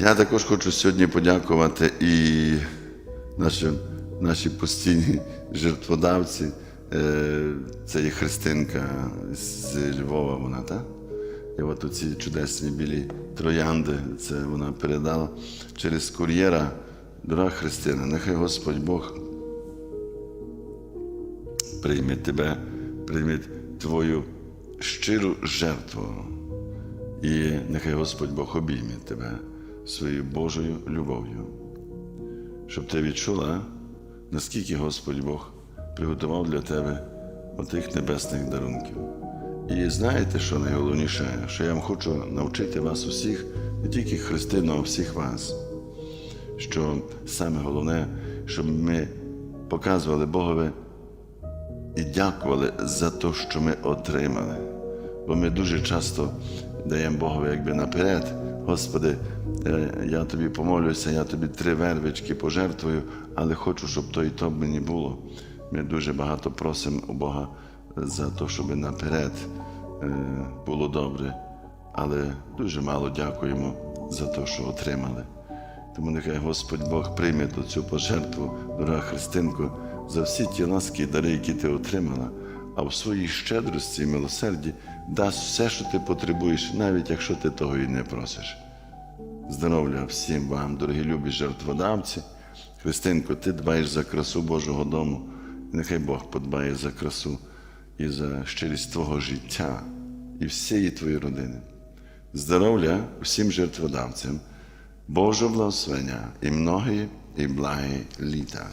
Я також хочу сьогодні подякувати і наші, наші постійні жертводавці. Е, Це є Христинка з Львова, вона, так? І от оці чудесні білі троянди, це вона передала через кур'єра. Дорога Христина, нехай Господь Бог прийме тебе, прийме твою щиру жертву. І нехай Господь Бог обійме тебе своєю Божою любов'ю, щоб ти відчула, наскільки Господь Бог приготував для тебе отих небесних дарунків. І знаєте, що найголовніше, що я вам хочу навчити вас усіх, не тільки Христину, а всіх вас, що саме головне, щоб ми показували Богові і дякували за те, що ми отримали. Бо ми дуже часто даємо Богові якби наперед. Господи, я тобі помолюся, я тобі три вервички пожертвую, але хочу, щоб то і то мені було. Ми дуже багато просимо у Бога за те, щоб наперед було добре, але дуже мало дякуємо за те, що отримали. Тому нехай Господь Бог прийме цю пожертву, дорога Христинко, за всі ті ласки і дари, які ти отримала, а в своїй щедрості і милосерді дасть все, що ти потребуєш, навіть якщо ти того і не просиш. Здоров'я всім вам, дорогі любі жертводавці. Христинко, ти дбаєш за красу Божого дому. Нехай Бог подбає за красу і за щирість твого життя і всієї твоєї родини. Здоров'я всім жертводавцям, Божого благословення і многі і благі літа.